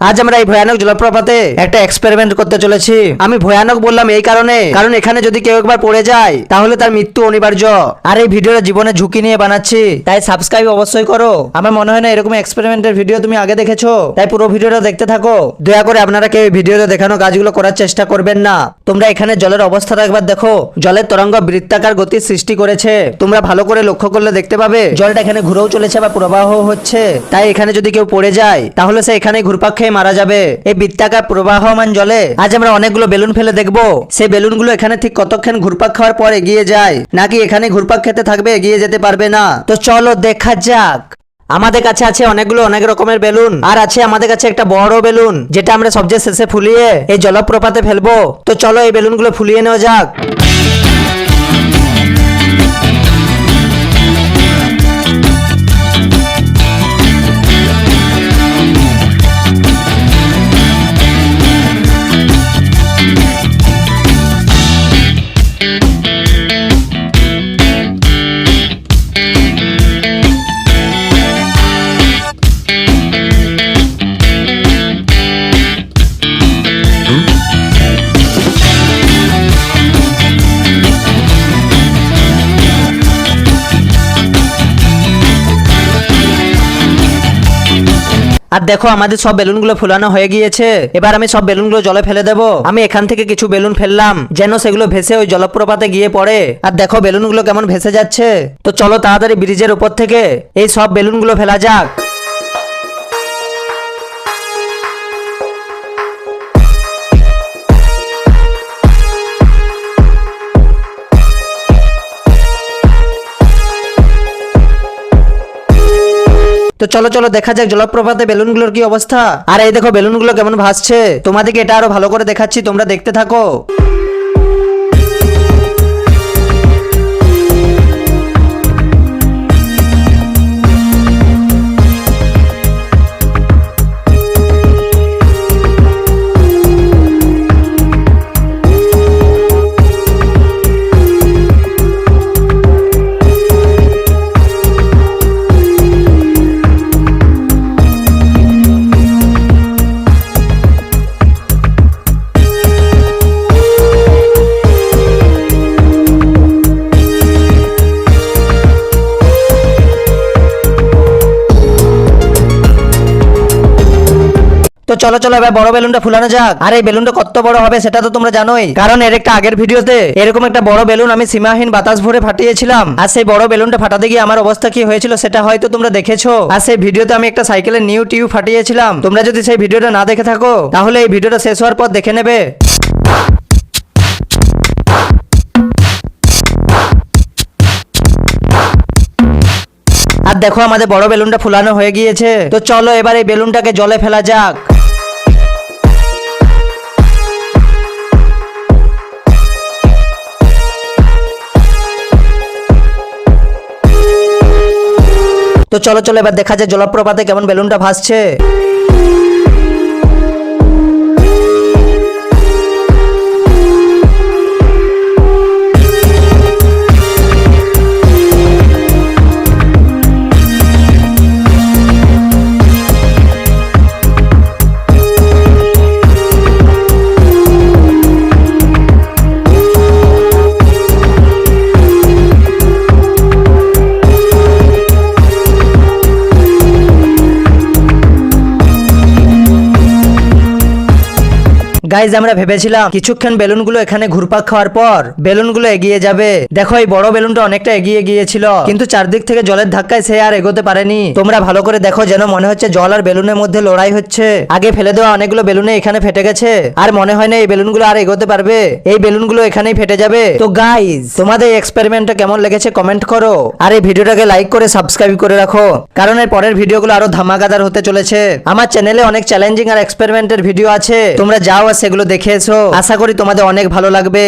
আজ আমরা এই ভয়ানক জলপ্রপাতে একটা এক্সপেরিমেন্ট করতে চলেছি। আমি ভয়ানক বললাম এই কারণে। কারণ এখানে যদি কেউ একবার পড়ে যায়, তাহলে তার মৃত্যু অনিবার্য। আর এই ভিডিওটা জীবনে ঝুঁকি নিয়ে বানাচ্ছি। তাই সাবস্ক্রাইব অবশ্যই করো। আমার মনে হয় না এরকম এক্সপেরিমেন্টের ভিডিও তুমি আগে দেখেছ। তাই পুরো ভিডিওটা দেখতে থাকো। দয়া করে আপনারা কেউ এই ভিডিওতে দেখানো কাজগুলো করার চেষ্টা করবেন না। তোমরা এখানে জলের অবস্থাটা একবার দেখো। জলের তরঙ্গ বৃত্তাকার গতির সৃষ্টি করেছে। তোমরা ভালো করে লক্ষ্য করলে দেখতে পাবে, জলটা এখানে ঘুরেও চলেছে বা প্রবাহ হচ্ছে। তাই এখানে যদি কেউ পড়ে যায়, তাহলে সে এখানে ঘুরপাক খেয়ে মারা যাবে। এই বৃত্তাকার প্রবাহমান জলে। আজ আমরা অনেকগুলো বেলুন ফেলে দেখব। সেই বেলুনগুলো এখানে ঠিক কতক্ষণ ঘুরপাক খাওয়ার পর এগিয়ে যায়, নাকি এখানে ঘুরপাক খেতে থাকবে, এগিয়ে যেতে পারবে না? তো চলো দেখা যাক। আমাদের কাছে আছে অনেকগুলো অনেক রকমের বেলুন, আর আছে আমাদের কাছে একটা বড় বেলুন, যেটা আমরা সবচেয়ে শেষে ফুলিয়ে এই জলপ্রপাতে ফেলব। তো চলো এই বেলুনগুলো ফুলিয়ে নেওয়া যাক। Thank you. আর দেখো, আমাদের সব বেলুনগুলো ফুলানো হয়ে গিয়েছে। এবার আমি সব বেলুনগুলো জলে ফেলে দেব। আমি এখান থেকে কিছু বেলুন ফেললাম, যেন সেগুলো ভেসে ওই জলপ্রপাতে গিয়ে পড়ে। আর দেখো, বেলুনগুলো কেমন ভেসে যাচ্ছে। তো চলো তাড়াতাড়ি ব্রিজের উপর থেকে এই সব বেলুনগুলো ফেলা যাক। চলো চলো, দেখা যাক জলপ্রপাতে বেলুনগুলোর কি অবস্থা। আর, এই দেখো, বেলুনগুলো কেমন ভাসছে। তোমাদেরকে এটা আরও ভালো করে দেখাচ্ছি, তোমরা দেখতে থাকো। তো চলো চলো, এবার বড় বেলুনটা ফুলানো যাক। আর এই বেলুনটা কত বড় হবে সেটা তো তোমরা জানোই। কারণ এর একটা আগের ভিডিওতে এরকম একটা বড় বেলুন আমি সীমাহীন বাতাস ভরে ফাটিয়েছিলাম। আর সেই বড় বেলুনটা ফাটাতে গিয়ে আমার অবস্থা কি হয়েছিল সেটা হয়তো তোমরা দেখেছ। আর সেই ভিডিওতে আমি একটা সাইকেলের নিউ টিউব ফাটিয়েছিলাম। তোমরা যদি সেই ভিডিওটা না দেখে থাকো, তাহলে এই ভিডিওটা শেষ হওয়ার পর দেখে নেবে। আর দেখো, আমাদের বড় বেলুনটা ফুলানো হয়ে গিয়েছে। তো চলো, এবার এই বেলুনটাকে জলে ফেলা যাক। তো চলো চলো এবার দেখা যায় জলপ্রপাতে কেমন বেলুনটা ভাসছে। গাইজ, আমরা ভেবেছিলাম কিছুক্ষণ বেলুনগুলো এখানে ঘুরপাক খাওয়ার পর বেলুনগুলো এগিয়ে যাবে। দেখো, এই বড় বেলুনটা অনেকটা এগিয়ে গিয়েছিল, কিন্তু চারদিক থেকে জলের ধাক্কায় সে আর এগোতে পারেনি। তোমরা ভালো করে দেখো যেন মনে হচ্ছে জল আর বেলুনের মধ্যে লড়াই হচ্ছে। আগে ফেলে দেওয়া অনেকগুলো বেলুনে এখানে ফেটে গেছে, আর মনে হয় না এই বেলুনগুলো আর এগোতে পারবে। এই বেলুনগুলো এখানেই ফেটে যাবে। তো গাইজ, তোমাদের এক্সপেরিমেন্টটা কেমন লেগেছে কমেন্ট করো, আর এই ভিডিওটাকে লাইক করে সাবস্ক্রাইব করে রাখো, কারণ এর পরের ভিডিওগুলো আরও ধামাকাদার হতে চলেছে। আমার চ্যানেলে অনেক চ্যালেঞ্জিং আর এক্সপেরিমেন্টের ভিডিও আছে। তোমরা যাও সেগুলো দেখে এসো আশা করি তোমাদের অনেক ভালো লাগবে।